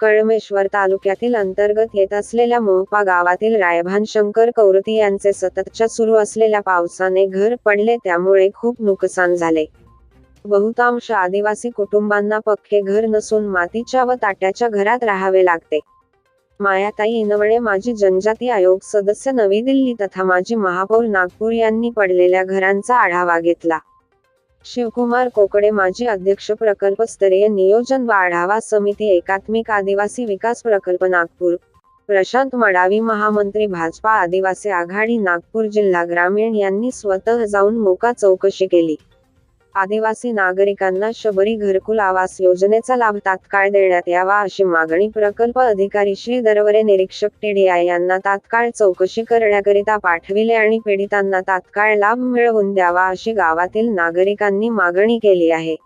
कळमेश्वर तालुक्यातील अंतर्गत येत असलेल्या मोपा गावातील रायभान शंकर कौरती यांचे सततच्या सुरू असलेल्या पावसाने घर पडले त्यामुळे खूप नुकसान झाले. बहुतांश आदिवासी कुटुंबांना पक्के घर नसून मातीच्या व ताट्याच्या घरात राहावे लागते. मायाताई इनवळे माजी जनजाती आयोग सदस्य नवी दिल्ली तथा माजी महापौर नागपूर यांनी पडलेल्या घरांचा आढावा घेतला. शिवकुमार कोकडे माजी अध्यक्ष प्रकल्प स्तरीय नियोजन व आढावा समिती एकात्मिक आदिवासी विकास प्रकल्प नागपूर. प्रशांत मडावी महामंत्री भाजपा आदिवासी आघाडी नागपूर जिल्हा ग्रामीण यांनी स्वतः जाऊन मोका चौकशी केली. आदिवासी नागरिकांना शबरी घरकुल आवास योजनेचा लाभ तात्काळ देण्यात यावा अशी मागणी प्रकल्प अधिकारी श्री दरवरे निरीक्षक टीडीआय यांना तात्काळ चौकशी करण्याकरिता पाठविले आणि पीडितांना तात्काळ लाभ मिळवून द्यावा अशी गावातील नागरिकांनी मागणी केली आहे.